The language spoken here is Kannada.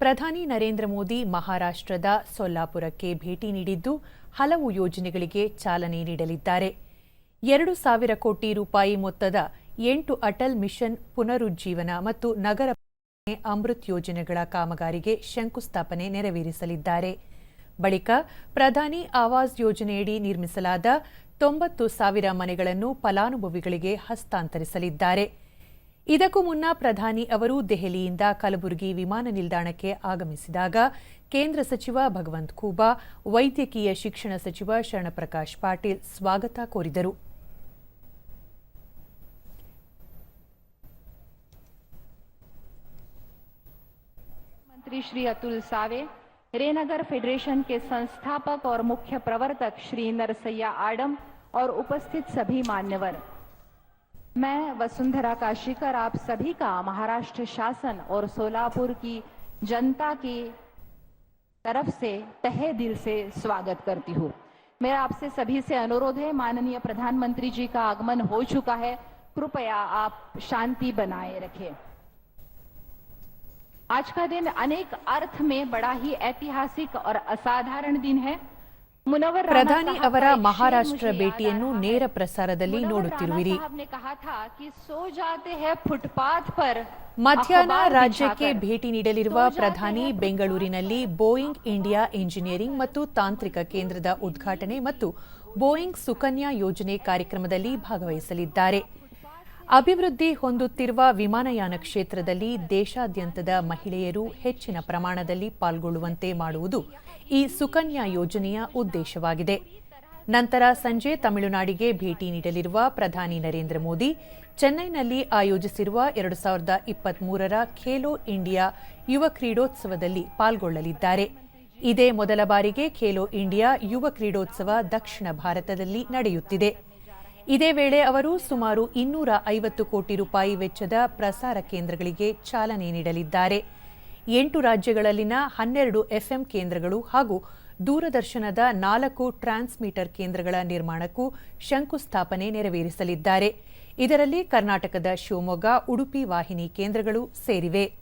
ಪ್ರಧಾನಿ ನರೇಂದ್ರ ಮೋದಿ ಮಹಾರಾಷ್ಟ್ರದ ಸೊಲ್ಲಾಪುರಕ್ಕೆ ಭೇಟಿ ನೀಡಿದ್ದು ಹಲವು ಯೋಜನೆಗಳಿಗೆ ಚಾಲನೆ ನೀಡಲಿದ್ದಾರೆ. ಎರಡು ಸಾವಿರ ಕೋಟಿ ರೂಪಾಯಿ ಮೊತ್ತದ ಎಂಟು ಅಟಲ್ ಮಿಷನ್ ಪುನರುಜ್ಜೀವನ ಮತ್ತು ನಗರ ಅಮೃತ್ ಯೋಜನೆಗಳ ಕಾಮಗಾರಿಗೆ ಶಂಕುಸ್ಥಾಪನೆ ನೆರವೇರಿಸಲಿದ್ದಾರೆ. ಬಳಿಕ ಪ್ರಧಾನಿ ಆವಾಸ್ ಯೋಜನೆಯಡಿ ನಿರ್ಮಿಸಲಾದ ತೊಂಬತ್ತು ಸಾವಿರ ಮನೆಗಳನ್ನು ಫಲಾನುಭವಿಗಳಿಗೆ ಹಸ್ತಾಂತರಿಸಲಿದ್ದಾರೆ. ಇದಕ್ಕೂ ಮುನ್ನ ಪ್ರಧಾನಿ ಅವರು ದೆಹಲಿಯಿಂದ ಕಲಬುರಗಿ ವಿಮಾನ ನಿಲ್ದಾಣಕ್ಕೆ ಆಗಮಿಸಿದಾಗ ಕೇಂದ್ರ ಸಚಿವ ಭಗವಂತ್ ಖೂಬಾ ವೈದ್ಯಕೀಯ ಶಿಕ್ಷಣ ಸಚಿವ ಶರಣಪ್ರಕಾಶ್ ಪಾಟೀಲ್ ಸ್ವಾಗತ ಕೋರಿದರು मंत्री श्री अतुल सावे रेनगर फेडरेशन के संस्थापक और मुख्य प्रवर्तक श्री नरसैया आडम और उपस्थित सभी मान्यवर मैं वसुंधरा काशीकर, आप सभी का महाराष्ट्र शासन और सोलापुर की जनता की तरफ़ से तहे दिल से स्वागत करती हूँ। मेरा आपसे सभी से अनुरोध है, माननीय प्रधानमंत्री जी का आगमन हो चुका है, कृपया आप शांति बनाए रखें। आज का दिन अनेक अर्थ में बड़ा ही ऐतिहासिक और असाधारण दिन है। ಪ್ರಧಾನಿ ಅವರ ಮಹಾರಾಷ್ಟ್ರ ಭೇಟಿಯನ್ನು ನೇರ ಪ್ರಸಾರದಲ್ಲಿ ನೋಡುತ್ತಿರುವಿರಿ. ಮಧ್ಯಾಹ್ನ ರಾಜ್ಯಕ್ಕೆ ಭೇಟಿ ನೀಡಲಿರುವ ಪ್ರಧಾನಿ ಬೆಂಗಳೂರಿನಲ್ಲಿ ಬೋಯಿಂಗ್ ಇಂಡಿಯಾ ಇಂಜಿನಿಯರಿಂಗ್ ಮತ್ತು ತಾಂತ್ರಿಕ ಕೇಂದ್ರದ ಉದ್ಘಾಟನೆ ಮತ್ತು ಬೋಯಿಂಗ್ ಸುಕನ್ಯಾ ಯೋಜನೆ ಕಾರ್ಯಕ್ರಮದಲ್ಲಿ ಭಾಗವಹಿಸಲಿದ್ದಾರೆ. ಅಭಿವೃದ್ಧಿ ಹೊಂದುತ್ತಿರುವ ವಿಮಾನಯಾನ ಕ್ಷೇತ್ರದಲ್ಲಿ ದೇಶಾದ್ಯಂತದ ಮಹಿಳೆಯರು ಹೆಚ್ಚಿನ ಪ್ರಮಾಣದಲ್ಲಿ ಪಾಲ್ಗೊಳ್ಳುವಂತೆ ಮಾಡುವುದು ಈ ಸುಕನ್ಯಾ ಯೋಜನೆಯ ಉದ್ದೇಶವಾಗಿದೆ. ನಂತರ ಸಂಜೆ ತಮಿಳುನಾಡಿಗೆ ಭೇಟಿ ನೀಡಲಿರುವ ಪ್ರಧಾನಿ ನರೇಂದ್ರ ಮೋದಿ, ಚೆನ್ನೈನಲ್ಲಿ ಆಯೋಜಿಸಿರುವ ಎರಡು ಸಾವಿರದ ಇಪ್ಪತ್ಮೂರರ ಖೇಲೋ ಇಂಡಿಯಾ ಯುವ ಕ್ರೀಡೋತ್ಸವದಲ್ಲಿ ಪಾಲ್ಗೊಳ್ಳಲಿದ್ದಾರೆ. ಇದೇ ಮೊದಲ ಬಾರಿಗೆ ಖೇಲೋ ಇಂಡಿಯಾ ಯುವ ಕ್ರೀಡೋತ್ಸವ ದಕ್ಷಿಣ ಭಾರತದಲ್ಲಿ ನಡೆಯುತ್ತಿದೆ. ಇದೇ ವೇಳೆ ಅವರು ಸುಮಾರು ಇನ್ನೂರ ಐವತ್ತು ಕೋಟಿ ರೂಪಾಯಿ ವೆಚ್ಚದ ಪ್ರಸಾರ ಕೇಂದ್ರಗಳಿಗೆ ಚಾಲನೆ ನೀಡಲಿದ್ದಾರೆ. ಎಂಟು ರಾಜ್ಯಗಳಲ್ಲಿನ ಹನ್ನೆರಡು ಎಫ್ಎಂ ಕೇಂದ್ರಗಳು ಹಾಗೂ ದೂರದರ್ಶನದ ನಾಲ್ಕು ಟ್ರಾನ್ಸ್ಮೀಟರ್ ಕೇಂದ್ರಗಳ ನಿರ್ಮಾಣಕ್ಕೂ ಶಂಕುಸ್ಥಾಪನೆ ನೆರವೇರಿಸಲಿದ್ದಾರೆ. ಇದರಲ್ಲಿ ಕರ್ನಾಟಕದ ಶಿವಮೊಗ್ಗ, ಉಡುಪಿ ವಾಹಿನಿ ಕೇಂದ್ರಗಳು ಸೇರಿವೆ.